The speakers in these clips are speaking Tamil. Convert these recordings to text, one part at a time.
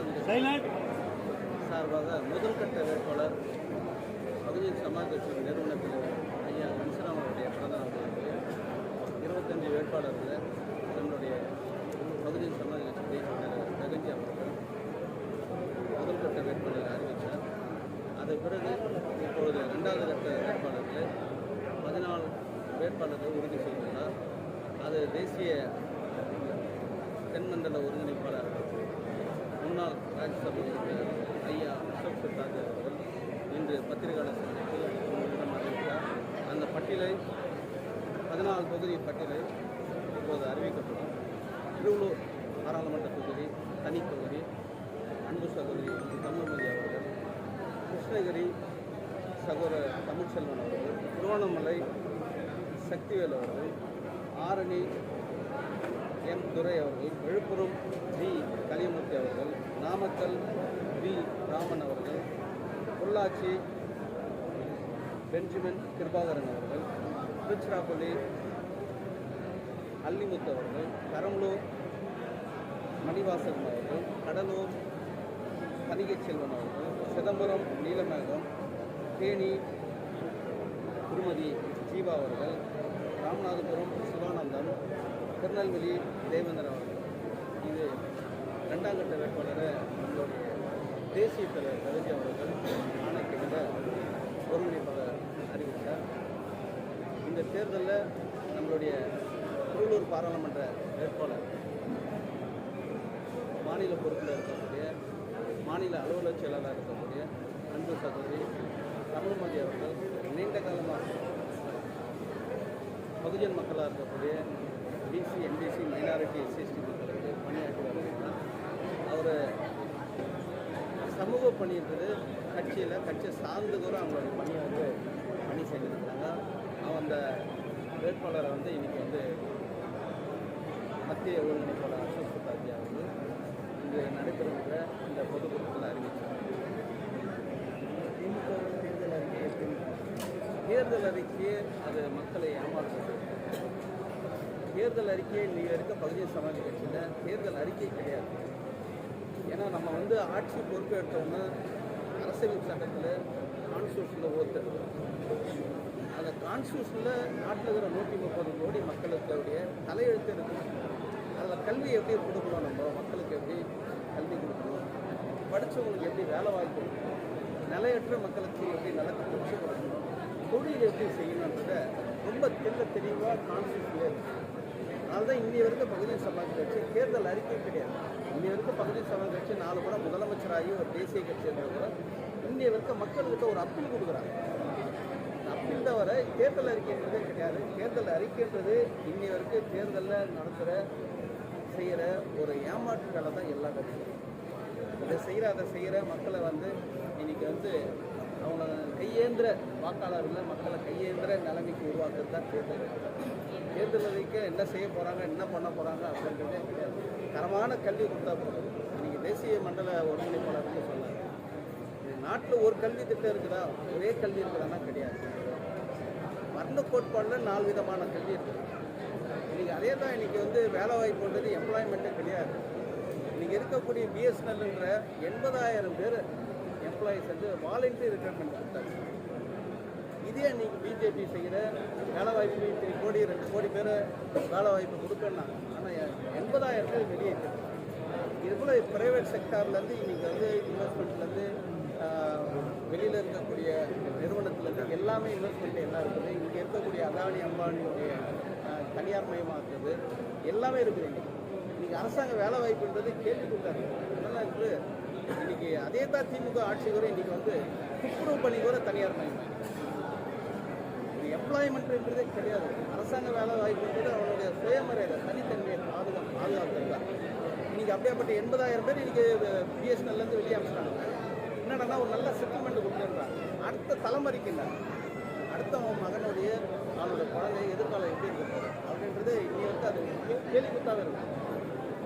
சைலண்ட் சார்பாக முதல் கட்ட வேட்பாளர் பகுஜன் சமாஜ் கட்சி நிறுவனத்தில் ஐயா கன்சராம் அவருடைய பிரதமர் இருபத்தஞ்சு வேட்பாளர்கள் நம்மளுடைய பகுஜன் சமாஜ் கட்சி தேசிய தலைவர் தகஞ்சி அவர்கள் முதல் கட்ட வேட்பாளரை அறிவித்தார். அதன் பிறகு இப்பொழுது ரெண்டாவது கட்ட வேட்பாளர்கள் பதினாலு வேட்பாளர்கள் உறுதி செய்துள்ளார். அது தேசிய தென்மண்டல ஒருங்கிணைப்பாளர் முன்னாள் ராஜ்யசபை ஐயா அசோக் சித்தார்த் அவர்கள் இன்று பத்திரிகையாளர் சந்திப்பில் உங்களிடம் அறிவித்தார் அந்த பட்டியலை பதினாலு தொகுதி பட்டியலை இப்போது அறிவிக்கப்படும். திருவள்ளூர் பாராளுமன்ற தொகுதி தனி தொகுதி அன்பு சகோதரி தமிழ்மொழி அவர்கள் கிருஷ்ணகிரி சகோதரர் தமிழ்ச்செல்வன் அவர்கள் திருவண்ணாமலை சக்திவேல் அவர்கள் ஆரணி எம். துரை அவர்கள் விழுப்புரம் ஜி கலியமூர்த்தி அவர்கள் நாமக்கல் வி. ராமன் அவர்கள் பொள்ளாச்சி பெஞ்சமின் கிருபாகரன் அவர்கள் திருச்சிராப்பள்ளி அல்லிமுத்து அவர்கள் பெரம்பலூர் மணிவாசன் அவர்கள் கடலூர் கணிகை செல்வன் அவர்கள் சிதம்பரம் நீலமேகம் தேனி திருமதி ஜீவா அவர்கள் ராமநாதபுரம் சிவானந்தம் திருநெல்வேலி தேவேந்திரன் அவர்கள். இது ரெண்டாம் கட்ட வேட்பாளரை நம்மளுடைய தேசிய தலைவர் கவிதை அவர்கள் ஆணைக்கிட்ட ஒருங்கிணைப்பாளர் அறிவித்தார். இந்த தேர்தலில் நம்மளுடைய திருவள்ளூர் பாராளுமன்ற வேட்பாளர் மாநில பொறுப்பில் இருக்கக்கூடிய மாநில அலுவலக செயலாளராக இருக்கக்கூடிய அன்பு சகோதரி தமிழ்மதி அவர்கள் நீண்ட காலமாக பகுஜன் மக்களாக இருக்கக்கூடிய பிசி எம்பிசி மைனாரிட்டி எஸ்சிஎஸ்டி மக்களுக்கு பணியாற்றி வருகிறார். அவர் சமூக பணின்றது கட்சியில் கட்சியை சார்ந்து கூட அவங்களுடைய பணியை வந்து பணி செஞ்சுருக்காங்க அவன் அந்த வேட்பாளரை வந்து இன்றைக்கி வந்து மத்திய ஒருங்கிணைப்பாளர் அசோக் சுத்தாஜி வந்து இங்கு நடைபெறுகின்ற இந்த பொதுக்கூட்டத்தில் அறிவித்தார் திமுக தேர்தல் அறிக்கை எப்படி தேர்தல் அறிக்கையே அது மக்களை ஏமாற்றுறது தேர்தல் அறிக்கையை நீங்கள் இருக்க பகுதி சமாஜ் கட்சியில் தேர்தல் அறிக்கை கிடையாது. ஏன்னா நம்ம வந்து ஆட்சி பொறுப்பேற்றோன்னு அரசியல் சட்டத்தில் கான்ஸ்டியூஷனில் ஓத்துறது. அந்த கான்ஸ்டியூஷனில் நாட்டில் இருக்கிற நூற்றி முப்பது கோடி மக்களுக்குடைய தலையெழுத்து இருக்குது அதில் கல்வி எப்படி கொடுக்கணும் நம்ம? மக்களுக்கு எப்படி கல்வி கொடுக்கணும்? படித்தவங்களுக்கு எப்படி வேலை வாய்ப்பு கொடுக்கணும்? நிலையற்ற மக்களுக்கு எப்படி நிலத்தை பிடிச்சி கொடுக்கணும்? தொழில் எப்படி செய்யணுன்றத ரொம்ப தெல்ல தெளிவாக கான்ஸ்டியூஷன்லேயே இருக்குது அதனால தான் இன்னி வரைக்கும் பகுதி சமாஜ் கட்சி தேர்தல் அறிக்கை கிடையாது. இன்னி வரைக்கும் பகுதி சமாஜ் கட்சி நாலு கூட முதலமைச்சராகி ஒரு தேசிய கட்சி இருந்தவங்க இன்னி வரைக்கும் மக்களுக்கு ஒரு அப்பீல் கொடுக்குறாங்க. அப்பீல் தவிர தேர்தல் அறிக்கைன்றதே கிடையாது. தேர்தல் அறிக்கைன்றது இன்னி வரைக்கும் தேர்தலில் நடத்துகிற செய்கிற ஒரு ஏமாற்று வேலை தான் எல்லா கட்சியும். இதை செய்கிற அதை செய்கிற மக்களை வந்து இன்றைக்கி வந்து அவங்க கையேந்திர வாக்காளர்களை மக்களை கையேந்திர நிலைமைக்கு உருவாக்குறது தான் தேர்தல். தேர்தல் என்ன செய்ய போகிறாங்க என்ன பண்ண போகிறாங்க அப்படின்றதே கிடையாது தரமான கல்வி கொடுத்தா போதும். நீங்கள் தேசிய மண்டல ஒருங்கிணைப்பாளர்னு சொன்னாங்க நாட்டில் ஒரு கல்வி திட்டம் இருக்குதா? ஒரே கல்வி இருக்குதானா கிடையாது. வர்ண கோட்பாடில் நாலு விதமான கல்வி இருக்குது இன்றைக்கி அதே தான் இன்றைக்கி வந்து வேலை வாய்ப்புன்றது எம்ப்ளாய்மெண்ட்டே கிடையாது. இன்னைக்கு இருக்கக்கூடிய பிஎஸ்என்எல்ன்ற எண்பதாயிரம் பேர் எம்ப்ளாயிஸ் வந்து வாலண்டியர் ரிட்டைர்மெண்ட் கொடுத்தாங்க. இதே நீங்கள் பிஜேபி செய்கிற வேலை வாய்ப்பு இத்தனை கோடி ரெண்டு கோடி பேர் வேலை வாய்ப்பு கொடுக்கணும்னாங்க. ஆனால் எண்பதாயிரம் பேர் வெளியே இது போல் ப்ரைவேட் செக்டார்லேருந்து இன்றைக்கி வந்து இன்வெஸ்ட்மெண்ட்லேருந்து வெளியில் இருக்கக்கூடிய நிறுவனத்துலேருந்து எல்லாமே இன்வெஸ்ட்மெண்ட் எல்லாம் இருக்குது. இங்கே இருக்கக்கூடிய அதானி அம்பானியுடைய தனியார் மயமாக்குறது எல்லாமே இருக்குது இன்றைக்கி இன்னைக்கு அரசாங்க வேலை வாய்ப்புன்றது கேள்வி கொடுத்தாரு அதெல்லாம் இருக்குது இன்னைக்கு அதே தான் திமுக ஆட்சி கூட இன்னைக்கு வந்து துப்புரவு பணி கூட தனியார் மயம் எம்ப்ளாய்மெண்ட்ன்றதே கிடையாது. அரசாங்க வேலை வாய்ப்புன்றது அவனுடைய சுயமரியாதை தனித்தன்மையை பாதுகாப்பு பாதுகாப்பு தான் இன்னைக்கு அப்படியேப்பட்ட எண்பதாயிரம் பேர் இன்னைக்கு பிஎஸ்என்எல்லேருந்து வெளியே அமைச்சிட்டாங்க. என்னடா ஒரு நல்ல செட்டில்மெண்ட் கொடுத்துருந்தான் அடுத்த தலைமுறைக்கு இல்லை. அடுத்த அவன் மகனுடைய அவனுடைய குழந்தை எதிர்காலம் எப்படி இருக்குது அப்படின்றது இன்னைக்கு அது கே- கேள்வி குத்தாக இருக்கும்.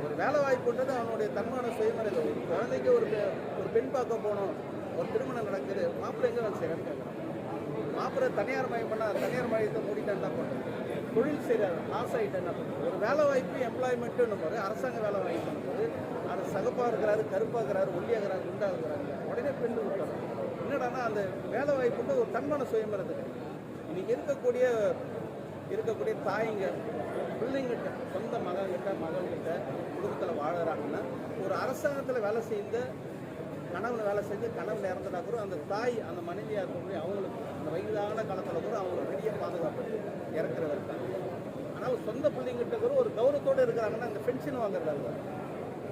ஒரு வேலை வாய்ப்புன்றது அவனுடைய தன்மான சுயமரியாதை ஒரு குழந்தைக்கு ஒரு பெ- ஒரு பெண் பார்க்க போகணும் ஒரு திருமணம் நடக்குது மாப்பிள்ளை எங்கே வேலை செய்யறேன்னு கேட்குறான் மாப்பிள்ளை தனியார் மயம் பண்ணால் தனியார் மையத்தை மூடிட்டு என்ன பண்ணுறேன் தொழில் செய்கிறார் லாஸ் ஆகிட்டு என்ன பண்ணுறது ஒரு வேலை வாய்ப்பு எம்ப்ளாய்மெண்ட்டுன்னு போது அரசாங்க வேலை வாய்ப்பு பண்ணும்போது அது சகப்பாக இருக்கிறாரு கருப்பாக இருக்கிறாரு ஒல்லியாக குண்டாக இருக்கிறாங்க உடனே பெண் விட்டுறாங்க என்னடான்னா அந்த வேலை வாய்ப்புன்றது ஒரு தன்மான சுயமரது இன்னைக்கு இருக்கக்கூடிய இருக்கக்கூடிய தாய்ங்க பிள்ளைங்கிட்ட சொந்த மகன்கிட்ட மகன்கிட்ட குடும்பத்தில் வாழறாங்கன்னா ஒரு அரசாங்கத்தில் வேலை செய்த கணவன் வேலை செஞ்சு கணவன் இறந்துட்டா கூட அந்த தாய் அந்த மனைவியாக இருக்கக்கூடிய அவங்களுக்கு அந்த வயதான காலத்தில் கூட அவங்களை பெரிய பாதுகாப்பு இறக்குற இருக்காங்க. ஆனால் சொந்த பிள்ளைங்கிட்ட கூட ஒரு கௌரவத்தோடு இருக்கிறாங்கன்னா அந்த பென்ஷன் வாங்குறதாங்க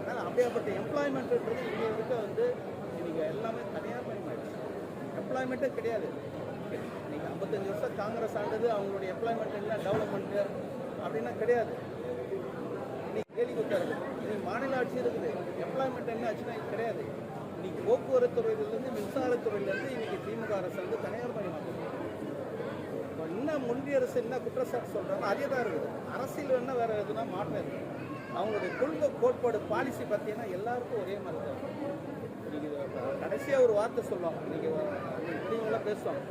அதனால் அப்படியாப்பட்ட எம்ப்ளாய்மெண்ட்டுன்றது இங்கே இருக்க வந்து இன்னைக்கு எல்லாமே தனியார் பயமாயிடுச்சு எம்ப்ளாய்மெண்ட்டே கிடையாது. இன்னைக்கு ஐம்பத்தஞ்சு வருஷம் காங்கிரஸ் ஆண்டது அவங்களுடைய எம்ப்ளாய்மெண்ட் என்ன டெவலப்மெண்ட்டு அப்படின்னா கிடையாது. இன்னைக்கு கேள்வி கொடுத்தாரு இருக்குது இன்னைக்கு மாநில ஆட்சி இருக்குது. எம்ப்ளாய்மெண்ட் என்ன ஆச்சுன்னா கிடையாது. இன்னைக்கு போக்குவரத்து துறையிலேருந்து மின்சாரத்துறையிலேருந்து இன்னைக்கு திமுக அரசு வந்து தனியார் மயமாக்குது இப்போ என்ன ஒன்றிய அரசு என்ன குற்றச்சாட்டு சொல்கிறாங்க அதே தான் இருக்குது. அரசியல் என்ன வேறு எதுனா மாற்றம் இருக்குது அவங்களுடைய கொள்கை கோட்பாடு பாலிசி பார்த்தீங்கன்னா எல்லாருக்கும் ஒரே மாதிரி தான் நீங்கள் கடைசியாக ஒரு வார்த்தை சொல்லுவாங்க. நீங்கள் நீங்களாம் பேசுவாங்க.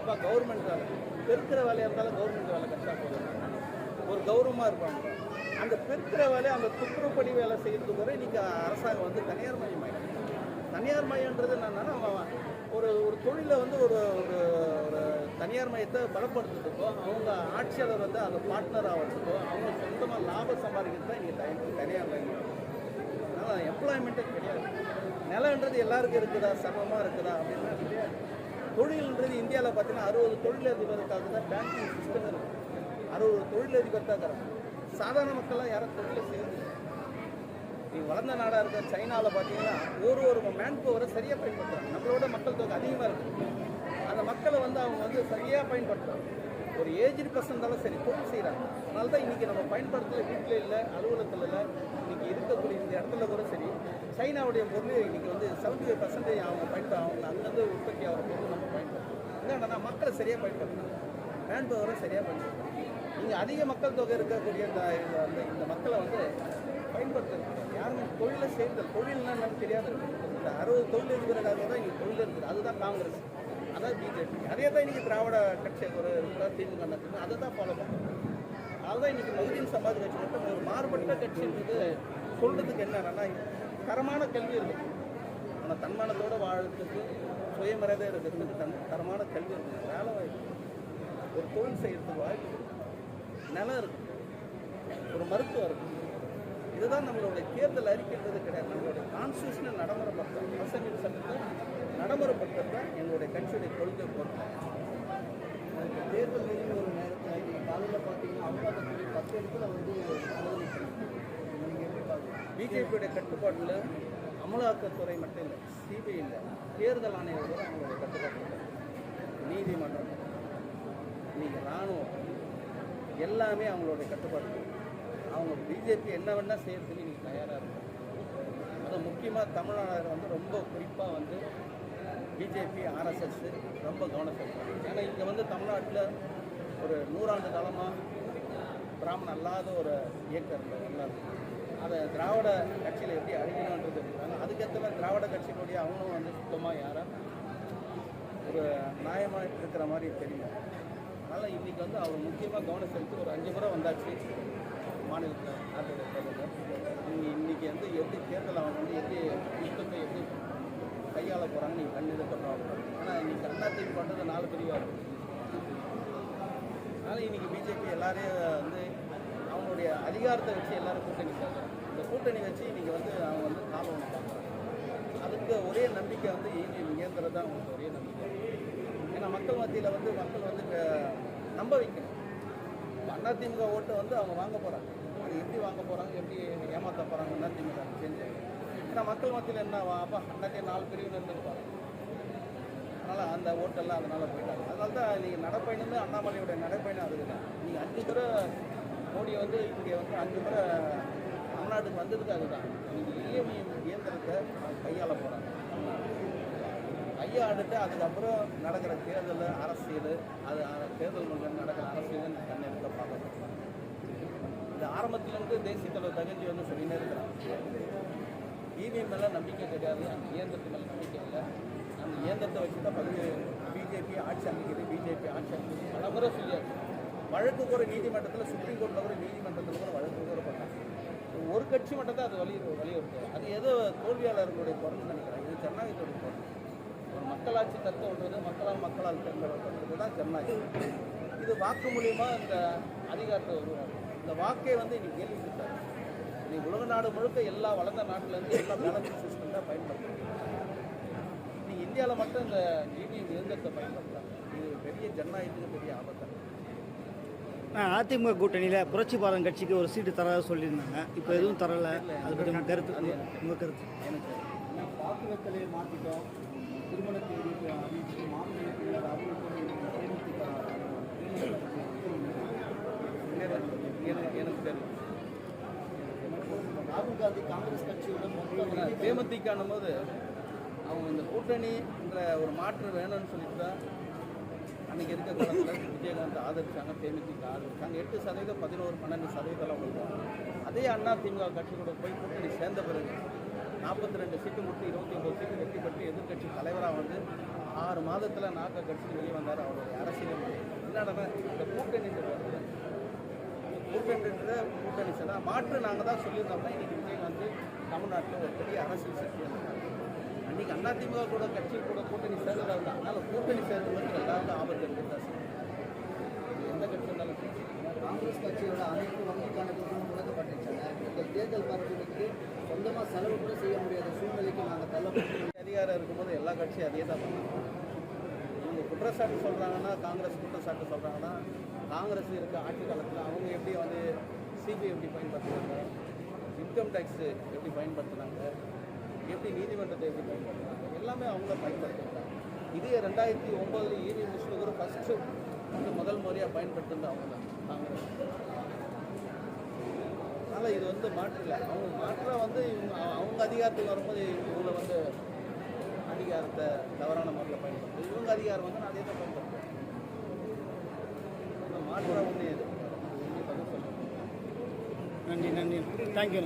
இப்போ கவர்மெண்ட் வேலை பெருக்கிற வேலையாக இருந்தாலும் கவர்மெண்ட் வேலை கரெக்டாக போதும் ஒரு கௌரவமாக இருப்பாங்க. அந்த பெருக்கிற வேலையை அந்த துப்புரப்படி வேலை செய்யறதுக்கு வரை இன்னைக்கு அரசாங்கம் வந்து தனியார் மயமாயிடும் தனியார் மயம்ன்றது என்னென்னா ஒரு ஒரு தொழிலை வந்து ஒரு ஒரு தனியார் மையத்தை பலப்படுத்துறதுக்கோ அவங்க ஆட்சியாளர் வந்து அந்த பார்ட்னர் ஆகிறதுக்கோ அவங்க சொந்தமாக லாபம் சம்பாதிக்கிறது தான் இன்றைக்கி தனி தனியார் மையம் அதனால் எம்ப்ளாய்மெண்ட்டே கிடையாது. நிலன்றது எல்லாருக்கும் இருக்குதா? சமமாக இருக்குதா? அப்படின்னா கிடையாது தொழில்ன்றது இந்தியாவில் பார்த்தீங்கன்னா அறுபது தொழிலதிபருக்காக தான் பேங்கிங் சிஸ்டம் இருக்குது அறுபது தொழிலதிபர் தான் இருக்கிறாங்க சாதாரண மக்கள்லாம் யாரும் தொழிலில் செய்யறது நீ வளர்ந்த நாடாக இருக்கிற சைனாவில் பார்த்தீங்கன்னா ஒரு ஒரு மேன் பவரை சரியாக பயன்படுத்துகிறாங்க நம்மளோட மக்கள் தொகை அதிகமாக இருக்குது அந்த மக்களை வந்து அவங்க வந்து சரியாக பயன்படுத்துகிறாங்க ஒரு ஏஜ்டு பர்சன்டாலும் சரி தொழில் செய்கிறாங்க அதனால தான் இன்றைக்கி நம்ம பயன்படுத்துகிற வீட்டில் இல்லை அலுவலகத்தில் இல்லை இன்றைக்கி இருக்கக்கூடிய இந்த இடத்துல கூட சரி சைனாவுடைய பொருள் இன்றைக்கி வந்து செவன்டி ஃபைவ் பர்சன்டேஜ் அவங்க பயன்படுத்த அவங்க அங்கேருந்து உற்பத்தி ஆகிற பொருள் நம்ம பயன்படுத்துறோம். என்னன்னா மக்களை சரியாக பயன்படுத்தணும் மேன் பவரை சரியாக பயன்படுத்தணும் கொஞ்சம் அதிக மக்கள் தொகை இருக்கக்கூடிய இந்த இந்த- இந்த மக்களை வந்து பயன்படுத்துறது யாருமே தொழிலை செய்கிறது தொழில்னா என்னன்னு தெரியாது இந்த அறுபது தொழில் இருக்கிறதுக்காக தான் இங்கே தொழில் இருக்குது. அதுதான் காங்கிரஸ் அதான் பிஜேபி அதே தான் இன்றைக்கி திராவிட கட்சி ஒரு திமுக அதை தான் ஃபாலோ பண்ணுறோம் அதுதான் இன்றைக்கி மகுதியின் சமாஜ் கட்சி மட்டும் ஒரு மாறுபட்ட கட்சின்றது சொல்கிறதுக்கு என்னன்னா தரமான கல்வி இருக்குது ஆனால் தன்மானத்தோடு வாழறதுக்கு சுயமரியாதை இருக்கிறதுக்கு தன் தரமான கல்வி இருக்குது வேலை வாய்ப்பு. ஒரு தொழில் செய்கிறதுக்கு வாய்ப்பு நிலம் இருக்கும் ஒரு மருத்துவம் இருக்கும். இதுதான் நம்மளுடைய தேர்தல் அறிக்கைன்றது கிடையாது. நம்மளுடைய கான்ஸ்டியூஷனை நடைமுறைப்படுத்துறது அரசியல் சட்டத்தை நடைமுறைப்படுத்துறது தான் எங்களுடைய கட்சியுடைய கொள்கை பொறுப்பு. தேர்தல் நெருங்கி ஒரு நேரத்தில் நீங்கள் காலையில் பார்த்தீங்கன்னா அமலாக்கத்துறை பத்து இடத்துல வந்து நீங்கள் எப்படி பிஜேபியுடைய கட்டுப்பாட்டில் அமலாக்கத்துறை மட்டும் இல்லை சிபிஐ இல்லை. தேர்தல் ஆணையம் அவங்களுடைய கட்டுப்பாட்டில் நீதிமன்றம் இன்னைக்கு இராணுவம் எல்லாமே அவங்களுடைய கட்டுப்பாடு அவங்க பிஜேபி என்ன வேணால் செய்யறதுக்கு இன்னைக்கு தயாராக இருக்கும் அது முக்கியமாக தமிழ்நாடு வந்து ரொம்ப குறிப்பாக வந்து பிஜேபி ஆர்எஸ்எஸ் ரொம்ப கவனம் செலுத்துறாங்க ஏன்னா இங்கே வந்து தமிழ்நாட்டில் ஒரு நூறாண்டு காலமாக பிராமணம் அல்லாத ஒரு இயக்கம் இருந்தது எல்லாருக்கும் அதை திராவிட கட்சியில் எப்படி அழிக்கணுன்றது இருக்காங்க. அதுக்கேற்ற மாதிரி திராவிட கட்சியினுடைய அவங்களும் வந்து சுத்தமாக யாரும் ஒரு நியாயமாக இருக்கிற மாதிரி தெரியும் அதனால் இன்றைக்கி வந்து அவர் முக்கியமாக கவனம் செலுத்தி ஒரு அஞ்சு முறை வந்தாச்சு மாநிலத்தில் நாட்டுடைய நீங்கள் இன்றைக்கி வந்து எப்படி தேர்தல் அவங்க வந்து எப்படி யுத்தத்தை எப்படி கையாள போகிறாங்க நீங்கள் கண்ணு பண்ணுவாங்க ஆனால் இன்றைக்கி அண்ணாத்தையும் பண்ணுறது நாலு பிரிவாக இருக்கும் அதனால் இன்றைக்கி பிஜேபி எல்லாரையும் வந்து அவங்களுடைய அதிகாரத்தை வச்சு எல்லாரும் கூட்டணி பார்க்குறாங்க இந்த கூட்டணி வச்சு இன்றைக்கி வந்து அவங்க வந்து காலம் ஒன்று பார்க்குறாங்க அதுக்கு ஒரே நம்பிக்கை வந்து இவிஎம் இயந்திரம் தான் அவங்களுக்கு ஒரே நம்பிக்கை. மக்கள் மத்தியில் வந்து மக்கள் வந்து க- நம்ப வைக்கணும். அதிமுக ஓட்டை வந்து அவங்க வாங்க போகிறாங்க அது எப்படி வாங்க போகிறாங்க எப்படி ஏமாற்ற போகிறாங்க அதிமுக செஞ்சு ஏன்னா மக்கள் மத்தியில் என்ன வா- அப்பா அண்ணாத்தே நாலு பிரிவினர் இருந்திருப்பாங்க. அதனால் அந்த ஓட்டெல்லாம் அதனால் போயிட்டாங்க. அதனால தான் நீங்கள் நடைப்பயணமே அண்ணாமலையோட நடைப்பயணம் அதுக்கு தான் நீங்கள் அஞ்சு முறை மோடி வந்து இங்கே வந்து அஞ்சு முறை தமிழ்நாட்டுக்கு வந்ததுக்கு அதுதான். நீங்கள் இஎம்ஐ இயந்திரத்தை கையாள போகிறாங்க கையாண்டுட்டு அதுக்கப்புறம் நடக்கிற தேர்தல் அரசியல் அது தேர்தல் மன்றம் நடக்கிற அரசியல் கண்ணெடுக்க பார்க்கணும். இந்த ஆரம்பத்திலேருந்து தேசிய தலைவர் தகுதி வந்து சொல்லினே இருக்கிறாங்க இவிஎம் மேலே நம்பிக்கை கிடையாது அந்த இயந்திரத்து மேலே நம்பிக்கை இல்லை. அந்த இயந்திரத்தை வச்சு தான் பதிவு பிஜேபி ஆட்சி அமைக்குது பிஜேபி ஆட்சி அமைக்குது. பல முறை சொல்லியாச்சு. வழக்கு கூட நீதிமன்றத்தில் சுப்ரீம் கோர்ட்டில் கூட நீதிமன்றத்தில் கூட வழக்கு கூட பண்ணாங்க ஒரு கட்சி மட்டும் தான் அது வலியுறு வலியுறுத்தும் அது ஏதோ தோல்வியாளர்களுடைய குரல் நினைக்கிறேன். இது ஜனநாயகத்துடைய குரல். மக்களாட்சி தத்துவன்றது மக்களால் மக்களால் தேர்ந்தெடுக்கிறது தான் ஜனநாயகம் இது வாக்கு மூலியமா இந்த அதிகாரத்தை வருவார் இந்த வாக்கை வந்து இன்னைக்கு கேள்விப்பட்டார். இன்னைக்கு உலக நாடு முழுக்க எல்லா வளர்ந்த நாட்டிலேருந்து எல்லா பேலன்ஸ் சிஸ்டம் தான் பயன்படுத்துறாங்க. இன்னைக்கு இந்தியாவில் மட்டும் இந்த இவிஎம் இயந்திரத்தை பயன்படுத்துறாங்க. இது பெரிய ஜனநாயகத்துக்கு பெரிய ஆபத்தாக அதிமுக கூட்டணியில் புரட்சி பாரதம் கட்சிக்கு ஒரு சீட்டு தரதா சொல்லியிருந்தாங்க. இப்போ எதுவும் தரல. அது பற்றி கருத்து உங்கள் கருத்து. எனக்கு வாக்கு வெத்தலையை மாற்றிட்டோம் ராகுல் காந்தி காங்கிரஸ் கட்சியோட மொத்தம் போது அவங்க இந்த கூட்டணின்ற ஒரு மாற்று வேணும்னு சொல்லிட்டு தான் அன்னைக்கு இருக்க காலத்தில் விஜயகாந்த் ஆதரிச்சாங்க தேமுதிக ஆதரிச்சாங்க. எட்டு சதவீதம் பதினோரு பன்னெண்டு சதவீதம் கொடுத்தாங்க அதே அண்ணா திமுக கட்சி கூட போய் கூட்டணி சேர்ந்த பிறகு நாற்பத்தி ரெண்டு சீட்டு கொடுத்து இருபத்தி ஒன்பது சீட்டு வெற்றி பெற்று எதிர்கட்சி தலைவராக வந்து ஆறு மாதத்தில் நாக்க கட்சி வெளியே வந்தார் அவருடைய அரசியல். என்னடனா இந்த கூட்டணின்றது வருது கூட்டணின்றத கூட்டணி சொன்னா மாற்று நாங்கள் தான் சொல்லியிருந்தோம்னா இன்னைக்கு விஜய் வந்து தமிழ்நாட்டில் ஒரு பெரிய அரசியல் சக்தியாக அன்றைக்கி அன்னைக்கு அதிமுக கூட கட்சி கூட கூட்டணி சேர்ந்ததாக இருந்தால் அதனால் கூட்டணி சேர்ந்து எல்லாருக்கும் ஆபத்து இருக்குது தான் எந்த கட்சி இருந்தாலும் காங்கிரஸ் கட்சியோட அனைத்து வங்கி கணக்குகளும் முடக்கப்பட்டுச்சன இந்த தேர்தல் பரப்பு சொந்தமாக செலவு கூட செய்ய முடியாத சூழ்நிலைக்கு நாங்கள் தள்ளப்பட்டு அதிகாரம் இருக்கும்போது எல்லா கட்சியும் அதே தான் பண்ணாங்க இவங்க குற்றச்சாட்டு சொல்கிறாங்கன்னா காங்கிரஸ் குற்றச்சாட்டு சொல்கிறாங்கன்னா காங்கிரஸ் இருக்க ஆட்சி காலத்தில் அவங்க எப்படி வந்து சிபிஐ எப்படி பயன்படுத்துனாங்க இன்கம் டேக்ஸ் எப்படி பயன்படுத்துனாங்க எப்படி நீதிமன்றத்தை எப்படி பயன்படுத்துனாங்க எல்லாமே அவங்க பயன்படுத்துகிறாங்க இதே ரெண்டாயிரத்தி ஒம்போதில் ஈவி முஸ்லிம் ஃபஸ்ட்டு வந்து முதல் முறையாக பயன்படுத்துனது அவங்க தான் காங்கிரஸ். அதனால் இது வந்து மாற்றல. அவங்க மாற்ற வந்து இவங்க அவங்க அதிகாரத்துக்கு வரும்போது இவங்களை வந்து அதிகாரத்தை தவறான முறையில் பயன்படுத்து இவங்க அதிகாரம் வந்து நான் அதே தான் பயன்படுத்துவேன் மாற்ற ஒன்றே இது நன்றி நன்றி. தேங்க்யூ